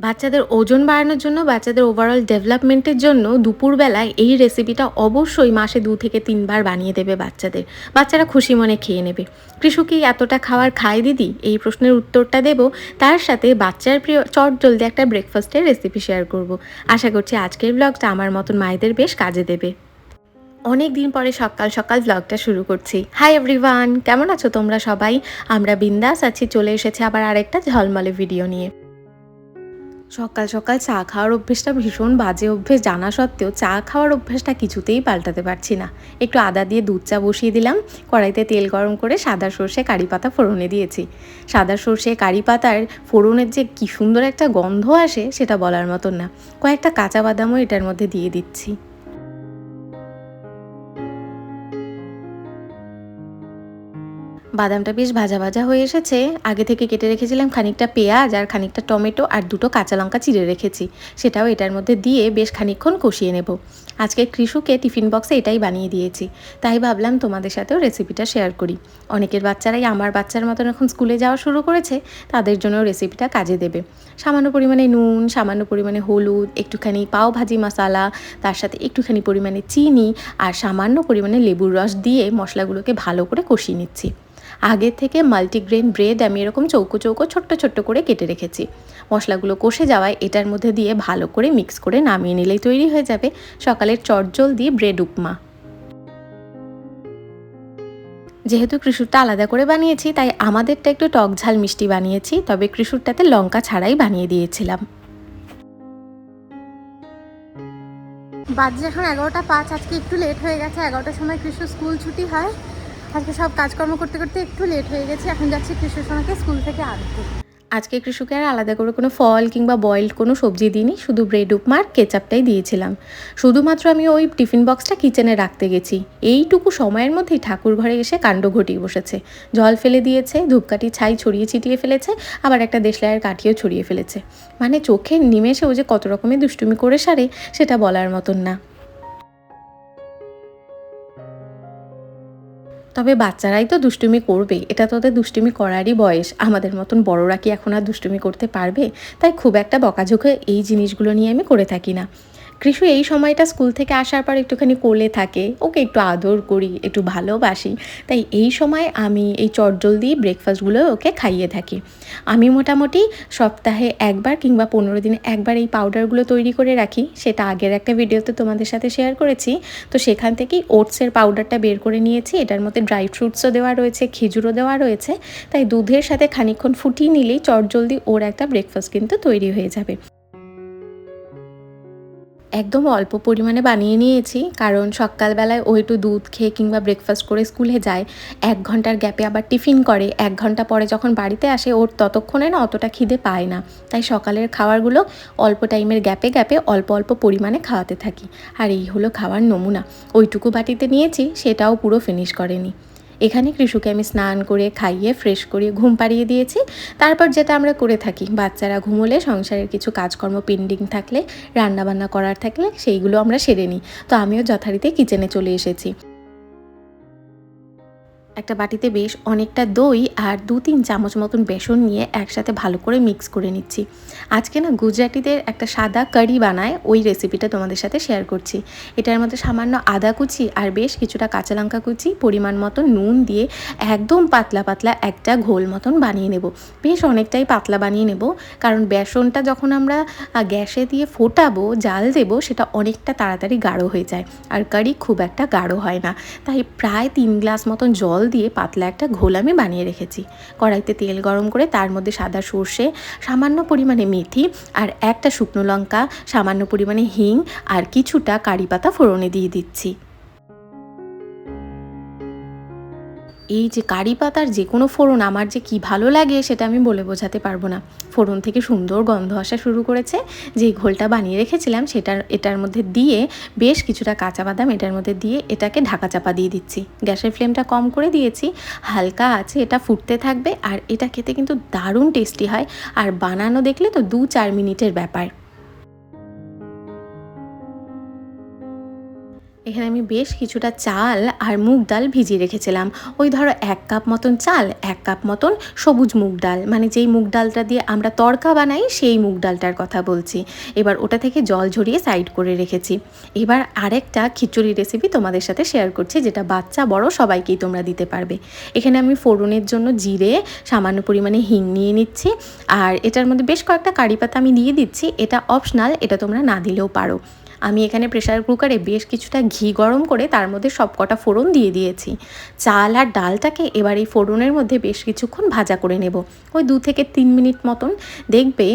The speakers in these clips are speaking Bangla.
বাচ্চাদের ওজন বাড়ানোর জন্য, বাচ্চাদের ওভারঅল ডেভেলপমেন্টের জন্য দুপুরবেলায় এই রেসিপিটা অবশ্যই মাসে দু থেকে তিনবার বানিয়ে দেবে বাচ্চাদের। বাচ্চারা খুশি মনে খেয়ে নেবে। কৃষকই এতটা খাওয়ার খায় দিদি? এই প্রশ্নের উত্তরটা দেব। তার সাথে বাচ্চার প্রিয় চট জলদি একটা ব্রেকফাস্টের রেসিপি শেয়ার করব। আশা করছি আজকের ব্লগটা আমার মতন মায়েদের বেশ কাজে দেবে। অনেক দিন পরে সকাল সকাল ব্লগটা শুরু করছি। হাই এভরিওয়ান কেমন আছো তোমরা সবাই? আমরা বিন্দাস আছি, চলে এসেছি আবার আরেকটা ঝলমলে ভিডিও নিয়ে। সকাল সকাল চা খাওয়ার অভ্যেসটা ভীষণ বাজে অভ্যেস। জানা সত্ত্বেও চা খাওয়ার অভ্যেসটা কিছুতেই পাল্টাতে পারছি না। একটু আদা দিয়ে দুধ চা বসিয়ে দিলাম। কড়াইতে তেল গরম করে সাদা সর্ষে কারি পাতা ফোড়নে দিয়েছি। সাদা সর্ষে কারি পাতার ফোড়নের যে কী সুন্দর একটা গন্ধ আসে, সেটা বলার মতন না। কয়েকটা কাঁচা বাদামও এটার মধ্যে দিয়ে দিচ্ছি। বাদামটা বেশ ভাজা ভাজা হয়ে এসেছে। আগে থেকে কেটে রেখেছিলাম খানিকটা পেঁয়াজ আর খানিকটা টমেটো আর দুটো কাঁচা লঙ্কা চিড়ে রেখেছি। সেটাও এটার মধ্যে দিয়ে বেশ খানিকক্ষণ কষিয়ে নেব। আজকে কৃষুকে টিফিন বক্সে এটাই বানিয়ে দিয়েছি। তাই ভাবলাম তোমাদের সাথেও রেসিপিটা শেয়ার করি। অনেকের বাচ্চারাই আমার বাচ্চার মতন এখন স্কুলে যাওয়া শুরু করেছে, তাদের জন্য রেসিপিটা কাজে দেবে। সামান্য পরিমাণে নুন, সামান্য পরিমাণে হলুদ, একটুখানি পাও ভাজি মশলা, তার সাথে একটুখানি পরিমাণে চিনি আর সামান্য পরিমাণে লেবুর রস দিয়ে মশলাগুলোকে ভালো করে কষিয়ে নিচ্ছি। আগের থেকে মাল্টিগ্রেন ব্রেড আমি এরকম চৌকো চৌকো, ছোট্ট ছোট্ট করে কেটে রেখেছি। মশলাগুলো কষে যাওয়ায় এটার মধ্যে দিয়ে ভালো করে মিক্স করে নামিয়ে নিলেই তৈরি হয়ে যাবে সকালের চটজল দিয়ে ব্রেড উপমা। যেহেতু কৃষুরটা আলাদা করে বানিয়েছি, তাই আমাদেরটা একটু টক ঝাল মিষ্টি বানিয়েছি, তবে কৃষুরটাতে লঙ্কা ছাড়াই বানিয়ে দিয়েছিলাম। বাজে এখন এগারোটা পাঁচ, আজকে একটু লেট হয়ে গেছে, এগারোটার সময় কৃষ্ণ স্কুল ছুটি হয়। আজকে সব কাজকর্ম করতে করতে একটু লেট হয়ে গেছে, এখন যাচ্ছি কৃষ্ণ সোনাকে স্কুল থেকে আনতে। আজকে কৃষকে আর আলাদা করে কোনো ফল কিংবা বয়েলড কোনো সবজি দিইনি, শুধু ব্রেড উপমা আর কেচাপটাই দিয়েছিলাম। শুধুমাত্র আমি ওই টিফিন বক্সটা কিচেনে রাখতে গেছি। এইটুকু সময়ের মধ্যেই ঠাকুর ঘরে এসে কাণ্ড ঘটিয়ে বসেছে। জল ফেলে দিয়েছে, ধূপকাঠি, ছাই ছড়িয়ে ছিটিয়ে ফেলেছে, আবার একটা দেশলাইয়ের কাঠিও ছড়িয়ে ফেলেছে। মানে চোখের নিমেষে ও যে কত রকমের দুষ্টুমি করে সারে, সেটা বলার মতন না। তবে বাচ্চারাই তো দুষ্টুমি করবে এটা তোদের দুষ্টুমি করারই বয়স। আমাদের মতন বড়রা কি এখন আর দুষ্টুমি করতে পারবে? তাই খুব একটা বকাঝোঁকে এই জিনিসগুলো নিয়ে আমি করে থাকি না। কৃষু এই সময়টা স্কুল থেকে আসার পর একটুখানি কোলে থাকে, ওকে একটু আদর করি, একটু ভালোবাসি। তাই এই সময় আমি এই চটজলদি ব্রেকফাস্টগুলো ওকে খাইয়ে থাকি। আমি মোটামুটি সপ্তাহে একবার কিংবা পনেরো দিনে একবার এই পাউডারগুলো তৈরি করে রাখি, সেটা আগের একটা ভিডিওতে তোমাদের সাথে শেয়ার করেছি। তো সেখান থেকেই ওটসের পাউডারটা বের করে নিয়েছি, এটার মধ্যে ড্রাই ফ্রুটসও দেওয়া রয়েছে, খেজুরও দেওয়া রয়েছে। তাই দুধের সাথে খানিক্ষণ ফুটিয়ে নিলেই চটজলদি ওর একটা ব্রেকফাস্ট কিন্তু তৈরি হয়ে যাবে। একদম অল্প পরিমাণে বানিয়ে নিয়েছি, কারণ সকালবেলায় ও একটু দুধ খেয়ে কিংবা ব্রেকফাস্ট করে স্কুলে যায়, এক ঘণ্টার গ্যাপে আবার টিফিন করে, এক ঘণ্টা পরে যখন বাড়িতে আসে ওর ততক্ষণে না অতটা খিদে পায় না। তাই সকালের খাবারগুলো অল্প টাইমের গ্যাপে গ্যাপে অল্প অল্প পরিমাণে খাওয়াতে থাকি। আর এই হলো খাওয়ার নমুনা। ওইটুকু বাটিতে নিয়েছি, সেটাও পুরো ফিনিশ করেনি। এখানে কৃষুকে আমি স্নান করে খাইয়ে ফ্রেশ করে ঘুম পাড়িয়ে দিয়েছি। তারপর যেটা আমরা করে থাকি, বাচ্চারা ঘুমোলে, সংসারের কিছু কাজকর্ম পেন্ডিং থাকলে, রান্নাবান্না করার থাকলে, সেইগুলো আমরা সেরে নিই। তো আমিও যথারীতি কিচেনে চলে এসেছি। একটা বাটিতে বেশ অনেকটা দই আর দু তিন চামচ মতন বেসন নিয়ে একসাথে ভালো করে মিক্স করে নিচ্ছি। আজকে না গুজরাটিদের একটা সাদা কারি বানায়, ওই রেসিপিটা তোমাদের সাথে শেয়ার করছি। এটার মধ্যে সামান্য আদা কুচি আর বেশ কিছুটা কাঁচা লঙ্কা কুচি, পরিমাণ মতো নুন দিয়ে একদম পাতলা পাতলা একটা ঘোল মতন বানিয়ে নেব। বেশ অনেকটাই পাতলা বানিয়ে নেব, কারণ বেসনটা যখন আমরা গ্যাসে দিয়ে ফোটাবো, জাল দেব, সেটা অনেকটা তাড়াতাড়ি গাঢ় হয়ে যায়। আর কারি খুব একটা গাঢ় হয় না। তাই প্রায় তিন গ্লাস মতন জল দিয়ে পাতলা একটা ঘোল আমি বানিয়ে রেখেছি। কড়াইতে তেল গরম করে তার মধ্যে সাদা সর্ষে, সামান্য পরিমাণে মেথি আর একটা শুকনো লঙ্কা, সামান্য পরিমাণে হিং আর কিছুটা কারি পাতা ফোড়নে দিয়ে দিচ্ছি। এই যে কারি পাতার যে কোনো ফোড়ন আমার যে কি ভালো লাগে সেটা আমি বলে বোঝাতে পারব না। ফোড়ন থেকে সুন্দর গন্ধ আসা শুরু করেছে। যে ঘোলটা বানিয়ে রেখেছিলাম সেটার, এটার মধ্যে দিয়ে বেশ কিছুটা কাঁচা বাদাম এটার মধ্যে দিয়ে এটাকে ঢাকা চাপা দিয়ে দিচ্ছি। গ্যাসের ফ্লেমটা কম করে দিয়েছি। হালকা আছে, এটা ফুটতে থাকবে আর এটা খেতে কিন্তু দারুণ টেস্টি হয়। আর বানানো দেখলে তো দু চার মিনিটের ব্যাপার। এখানে আমি বেশ কিছুটা চাল আর মুগ ডাল ভিজিয়ে রেখেছিলাম। ওই ধরো এক কাপ মতন চাল, এক কাপ মতন সবুজ মুগ ডাল। মানে যেই মুগ ডালটা দিয়ে আমরা তড়কা বানাই, সেই মুগ ডালটার কথা বলছি। এবার ওটা থেকে জল ঝরিয়ে সাইড করে রেখেছি। এবার আরেকটা খিচুড়ি রেসিপি তোমাদের সাথে শেয়ার করছি, যেটা বাচ্চা, বড় সবাইকেই তোমরা দিতে পারবে। এখানে আমি ফোড়নের জন্য জিরে, সামান্য পরিমাণে হিং নিয়ে নিচ্ছি। আর এটার মধ্যে বেশ কয়েকটা কারি পাতা আমি দিয়ে দিচ্ছি। এটা অপশনাল এটা তোমরা না দিলেও পারো। আমি এখানে প্রেশার কুকারে বেশ কিছুটা ঘি গরম করে তার মধ্যে সব কটা ফোড়ন দিয়ে দিয়েছি। চাল আর ডালটাকে এবার এই ফোড়নের মধ্যে বেশ কিছুক্ষণ ভাজা করে নেব। ওই দু থেকে তিন মিনিট মতন দেখবে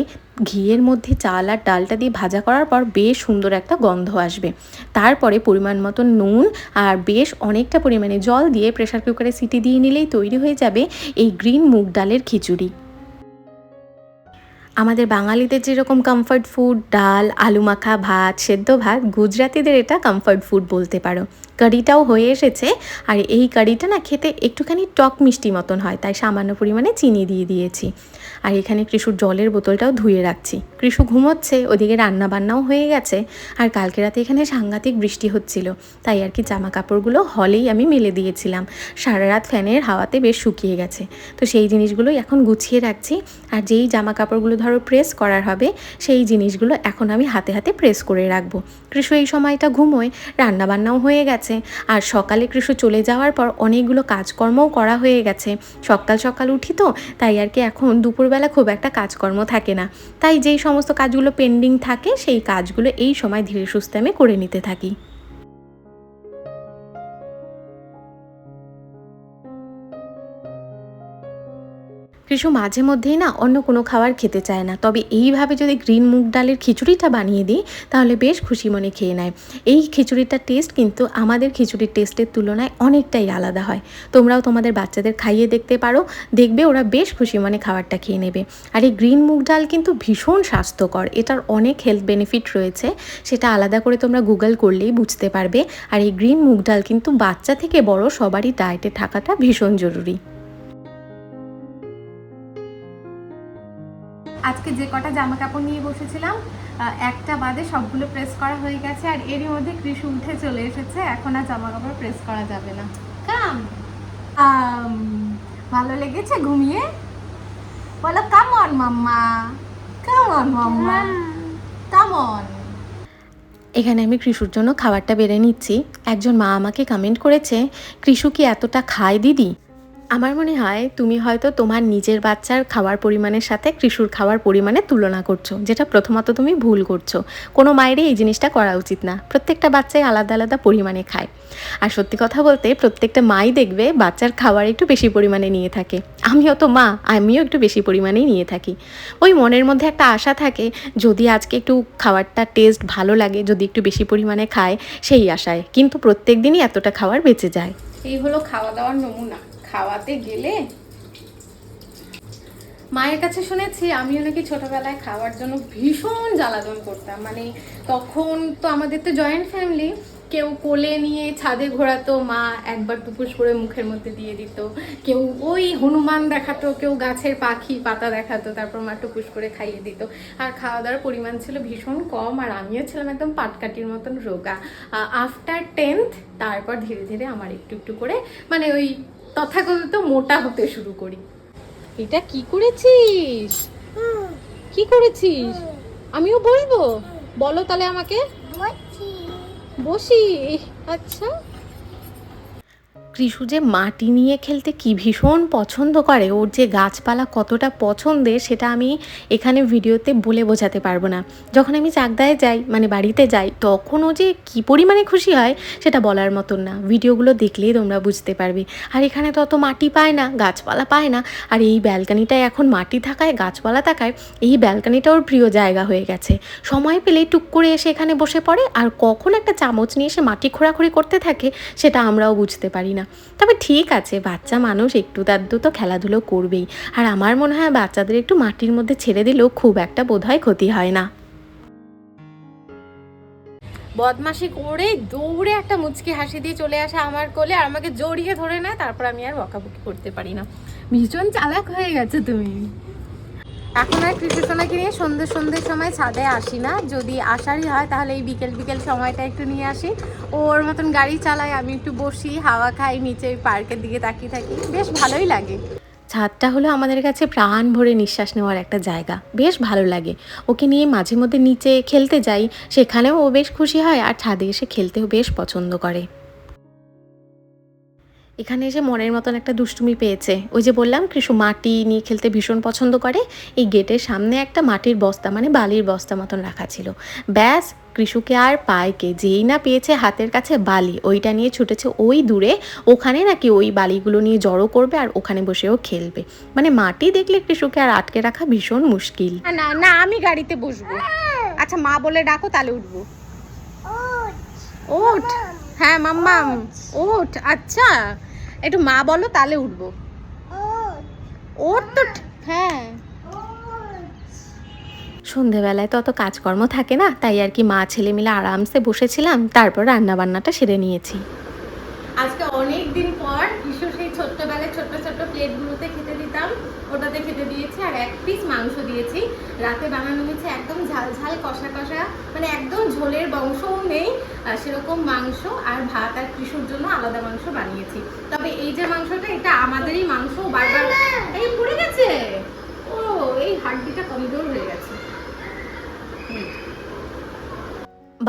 ঘিয়ের মধ্যে চাল আর ডালটা দিয়ে ভাজা করার পর বেশ সুন্দর একটা গন্ধ আসবে। তারপরে পরিমাণ মতন নুন আর বেশ অনেকটা পরিমাণে জল দিয়ে প্রেশার কুকারে সিটি দিয়ে নিলেই তৈরি হয়ে যাবে এই গ্রিন মুগ ডালের খিচুড়ি। আমাদের বাঙালিদের যেরকম কমফর্ট ফুড ডাল, আলু মাখা, ভাত, সেদ্ধ ভাত, গুজরাতিদের এটা কমফর্ট ফুড বলতে পারো। কারিটাও হয়ে এসেছে। আর এই কারিটা না খেতে একটুখানি টক মিষ্টি মতন হয়, তাই সামান্য পরিমাণে চিনি দিয়ে দিয়েছি। আর এখানে কৃষুর জলের বোতলটাও ধুয়ে রাখছি। কৃষু ঘুমোচ্ছে, ওদিকে রান্না বান্নাও হয়ে গেছে। আর কালকে রাতে এখানে সাংঘাতিক বৃষ্টি হচ্ছিল, তাই আর কি জামা কাপড়গুলো হলেই আমি মেলে দিয়েছিলাম। সারা রাত ফ্যানের হাওয়াতে বেশ শুকিয়ে গেছে। তো সেই জিনিসগুলোই এখন গুছিয়ে রাখছি। আর যেই জামা কাপড়গুলো ধরো প্রেস করার হবে, সেই জিনিসগুলো এখন আমি হাতে হাতে প্রেস করে রাখব। কৃষু এই সময়টা ঘুমোয়, রান্নাবান্নাও হয়ে গেছে। আর সকালে কৃষু চলে যাওয়ার পর অনেকগুলো কাজকর্মও করা হয়ে গেছে। সকাল সকাল উঠি তো, তাই আর কি এখন দুপুরবেলা খুব একটা কাজকর্ম থাকে না। তাই যেই সমস্ত কাজগুলো পেন্ডিং থাকে, সেই কাজগুলো এই সময় ধীরে সুস্থে আমি করে নিতে থাকি। কৃষু মাঝে মধ্যেই না অন্য কোনো খাবার খেতে চায় না। তবে এইভাবে যদি গ্রিন মুগ ডালের খিচুড়িটা বানিয়ে দিই, তাহলে বেশ খুশি মনে খেয়ে নেয়। এই খিচুড়িটার টেস্ট কিন্তু আমাদের খিচুড়ির টেস্টের তুলনায় অনেকটাই আলাদা হয়। তোমরাও তোমাদের বাচ্চাদের খাইয়ে দেখতে পারো, দেখবে ওরা বেশ খুশি মনে খাবারটা খেয়ে নেবে। আর এই গ্রিন মুগ ডাল কিন্তু ভীষণ স্বাস্থ্যকর, এটার অনেক হেলথ বেনিফিট রয়েছে, সেটা আলাদা করে তোমরা গুগল করলেই বুঝতে পারবে। আর এই গ্রিন মুগ ডাল কিন্তু বাচ্চা থেকে বড় সবারই ডায়েটে থাকাটা ভীষণ জরুরি। আজকে যে কটা জামা কাপড় নিয়ে বসেছিলাম একটা বাদে সবগুলো প্রেস করা হয়ে গেছে আর এরই মধ্যে কৃষি উঠে চলে এসেছে। এখন আর জামা কাপড় প্রেস করা যাবে না। কাম। ভালো লেগেছে ঘুমিয়ে? বলো come on mama. Come on mama. Come on এখানে আমি কৃষুর জন্য খাবারটা বেড়ে নিচ্ছি। একজন মা আমাকে কমেন্ট করেছে কৃষু কি এতটা খায়, দিদি? আমার মনে হয় তুমি হয়তো তোমার নিজের বাচ্চার খাওয়ার পরিমাণের সাথে কৃষুর খাওয়ার পরিমাণে তুলনা করছ, যেটা প্রথমত তুমি ভুল করছ। কোনো মায়েরই এই জিনিসটা করা উচিত না। প্রত্যেকটা বাচ্চাই আলাদা আলাদা পরিমাণে খায়। আর সত্যি কথা বলতে প্রত্যেকটা মাই দেখবে বাচ্চার খাবার একটু বেশি পরিমাণে নিয়ে থাকে। আমিও তো মা, আমিও একটু বেশি পরিমাণেই নিয়ে থাকি। ওই মনের মধ্যে একটা আশা থাকে, যদি আজকে একটু খাবারটা টেস্ট ভালো লাগে, যদি একটু বেশি পরিমাণে খায়, সেই আশায়। কিন্তু প্রত্যেক দিনই এতটা খাবার বেঁচে যায়। এই হলো খাওয়া দাওয়ার নমুনা। খাওয়াতে গেলে? মায়ের কাছে শুনেছি, আমিও নাকি ছোটবেলায় খাওয়ার জন্য ভীষণ জ্বালাতন করতাম। মানে তখন তো আমাদের তো জয়েন্ট ফ্যামিলি কেউ কোলে নিয়ে ছাদে ঘোরাতো, মা একবার টুকুস করে মুখের মধ্যে দিয়ে দিত। কেউ ওই হনুমান দেখাতো, কেউ গাছের পাখি, পাতা দেখাতো, তারপর মা টুপুস করে খাইয়ে দিত। আর খাওয়া দাওয়ার পরিমাণ ছিল ভীষণ কম, আর আমিও ছিলাম একদম পাটকাঠির মতন রোগা। আফটার টেন্থ তারপর ধীরে ধীরে আমার একটু একটু করে মানে ওই তথাকথিত মোটা হতে শুরু করি। এটা কি করেছিস? কি করেছিস? আমিও বলব বলো তাহলে আমাকে। বসি। আচ্ছা। কৃষু যে মাটি নিয়ে খেলতে কি ভীষণ পছন্দ করে, ওর যে গাছপালা কতটা পছন্দের সেটা আমি এখানে ভিডিওতে বলে বোঝাতে পারব না। যখন আমি চাকদায় যাই মানে বাড়িতে যাই, তখন ও যে কী পরিমাণে খুশি হয় সেটা বলার মতন না। ভিডিওগুলো দেখলেই তোমরা বুঝতে পারবে। আর এখানে তো অত মাটি পায় না, গাছপালা পায় না। আর এই ব্যালকানিটায় এখন মাটি থাকায়, গাছপালা থাকায়, এই ব্যালকানিটা ওর প্রিয় জায়গা হয়ে গেছে। সময় পেলেই টুক করে এসে এখানে বসে পড়ে, আর কখন একটা চামচ নিয়ে এসে মাটি খোঁড়াখুড়ি করতে থাকে, সেটা আমরাও বুঝতে পারি না। তবে ঠিক আছে, বাচ্চা মানুষ একটু তাদ্দু তো খেলাধুলো করবেই। আর আমার মনে হয় বাচ্চাদের একটু মাটির মধ্যে ছেড়ে দিলেও খুব একটা বোধহয় ক্ষতি হয় না। বদমাসি করে দৌড়ে একটা মুচকি হাসি দিয়ে চলে আসে আমার কোলে আর আমাকে জড়িয়ে ধরে নেয়, তারপর আমি আর বকাবকি করতে পারি না। ভীষণ চালাক হয়ে গেছে তুমি। এখন আর কৃষি সোনাকে নিয়ে সন্ধ্যে সন্ধ্যের সময় ছাদে আসি না। যদি আসারই হয় তাহলে এই বিকেল বিকেল সময়টা একটু নিয়ে আসি। ওর মতন গাড়ি চালাই আমি একটু বসি, হাওয়া খাই, নিচে পার্কের দিকে তাকিয়ে থাকি। বেশ ভালোই লাগে। ছাদটা হলো আমাদের কাছে প্রাণ ভরে নিঃশ্বাস নেওয়ার একটা জায়গা। বেশ ভালো লাগে। ওকে নিয়ে মাঝে মধ্যে নিচে খেলতে যাই। সেখানেও ও বেশ খুশি হয় আর ছাদে এসে খেলতেও বেশ পছন্দ করে। এখানে এসে মনের মতন একটা দুষ্টুমি পেয়েছে। ওই যে বললাম কৃষু মাটি নিয়ে খেলতে ভীষণ পছন্দ করে। এই গেটের সামনে একটা মাটির বস্তা মানে বালির বস্তা মতন রাখা ছিল। ব্যাস কৃষুকে আর পায়কে যেই না পেয়েছে হাতের কাছে বালি ওইটা নিয়ে ছুটেছে ওই দূরে। ওখানে নাকি ওই বালিগুলো নিয়ে জড়ো করবে আর ওখানে বসেও খেলবে। মানে মাটি দেখলে কৃষুকে আর আটকে রাখা ভীষণ মুশকিল। না না আমি গাড়িতে বসবো। আচ্ছা মা বলে ডাকো তাহলে উঠবো। ওঠ হ্যাঁ মাম্মাম ওঠ আচ্ছা। একটু মা বলো তাহলে উঠবো। ওঠ। তো হ্যাঁ। সন্ধেবেলায় তো অত কাজকর্ম থাকে না তাই আর কি মা ছেলে মিলে আরামসে বসেছিলাম তারপর রান্না বান্নাটা সেরে নিয়েছি। আজকে অনেক দিন পর কিশোর সেই ছোট্টবেলায় ছোট্ট ছোট্ট প্লেটগুলোতে খেতে দিতাম। ওটাতে খেতে দিয়েছি আর এক পিস মাংস দিয়েছি। রাতে বানানো হয়েছে একদম ঝাল ঝাল কষা কষা মানে একদম ঝোলের বংশও নেই সেরকম মাংস আর ভাত আর কৃষুর জন্য আলাদা মাংস বানিয়েছি। তবে এই যে মাংসটা, এটা আমাদেরই মাংস, বারবার এই পড়ে গেছে? ও, এই হাড্ডিটা কমজোর হয়ে গেছে। হুম।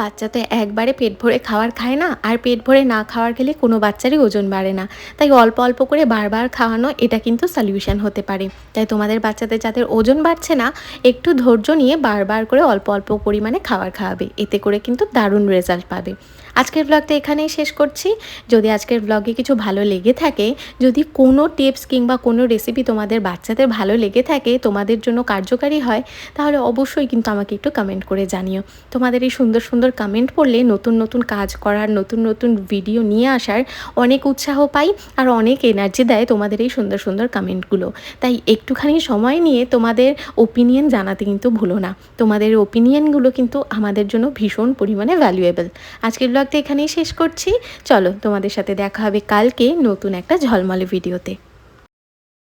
বাচ্চা তো একবারে পেট ভরে খাওয়ার খায় না, আর পেট ভরে না খাওয়ার খেলে কোনো বাচ্চারই ওজন বাড়ে না। তাই অল্প অল্প করে বারবার খাওয়ানো এটা কিন্তু সলিউশন হতে পারে। তাই তোমাদের বাচ্চাদের যাদের ওজন বাড়ছে না, একটু ধৈর্য নিয়ে বারবার করে অল্প অল্প পরিমাণে খাবার খাওয়াবে। এতে করে কিন্তু দারুণ রেজাল্ট পাবে। আজকের ব্লগটা এখানেই শেষ করছি। যদি আজকের ব্লগে কিছু ভালো লেগে থাকে, যদি কোনো টিপস কিংবা কোনো রেসিপি তোমাদের বাচ্চাদের ভালো লেগে থাকে, তোমাদের জন্য কার্যকারী হয়, তাহলে অবশ্যই কিন্তু আমাকে একটু কমেন্ট করে জানিও। তোমাদের এই সুন্দর সুন্দর কমেন্ট পড়লে নতুন নতুন কাজ করার, নতুন নতুন ভিডিও নিয়ে আসার অনেক উৎসাহ পাই আর অনেক এনার্জি দেয় তোমাদের এই সুন্দর সুন্দর কমেন্টগুলো তাই একটুখানি সময় নিয়ে তোমাদের ওপিনিয়ন জানাতে কিন্তু ভুলো না। তোমাদের ওপিনিয়নগুলো কিন্তু আমাদের জন্য ভীষণ পরিমাণে ভ্যালুয়েবল আজকের ব্লগটা এখানেই শেষ করছি। চলো তোমাদের সাথে দেখা হবে কালকে নতুন একটা ঝলমলে ভিডিওতে।